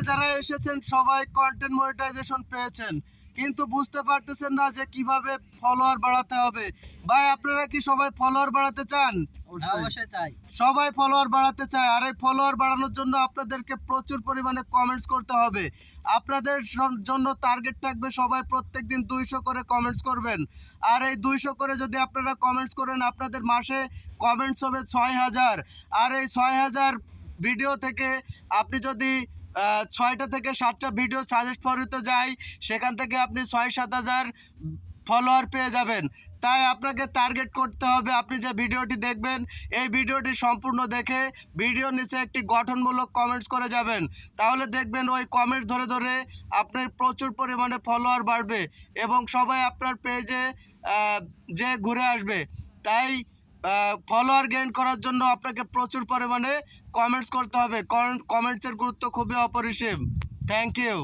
যারা এসেছেন সবাই কন্টেন্ট মনিটাইজেশন পেয়েছেন। কিন্তু বুঝতে পারতেছেন না যে কীভাবে ফলোয়ার বাড়াতে হবে। ভাই আপনারা কি সবাই ফলোয়ার বাড়াতে চান? সবাই ফলোয়ার বাড়াতে চায়। আর এই ফলোয়ার বাড়ানোর জন্য আপনাদেরকে প্রচুর পরিমাণে কমেন্টস করতে হবে। আপনাদের জন- জন্য টার্গেট থাকবে সবাই প্রত্যেক দিন দুইশো করে কমেন্টস করবেন। আর এই দুইশো করে যদি আপনারা কমেন্টস করেন আপনাদের মাসে কমেন্টস হবে ছয় হাজার। আর এই ছয় হাজার ভিডিও থেকে আপনি যদি ছয়টা থেকে সাতটা ভিডিও সাজেস্ট ফরিতে যায়, সেখান থেকে আপনি ছয় সাত হাজার ফলোয়ার পেয়ে যাবেন। তাই আপনাকে টার্গেট করতে হবে, আপনি যে ভিডিওটি দেখবেন, এই ভিডিওটি সম্পূর্ণ দেখে ভিডিওর নিচে একটি গঠনমূলক কমেন্টস করে যাবেন। তাহলে দেখবেন ওই কমেন্ট ধরে ধরে আপনার প্রচুর পরিমাণে ফলোয়ার বাড়বে এবং সবাই আপনার পেজে যে ঘুরে আসবে। তাই ফলোয়ার গেইন করার জন্য আপনাকে প্রচুর পরিমাণে কমেন্টস করতে হবে। কমেন্টসের গুরুত্ব খুবই অপরিসীম। Thank you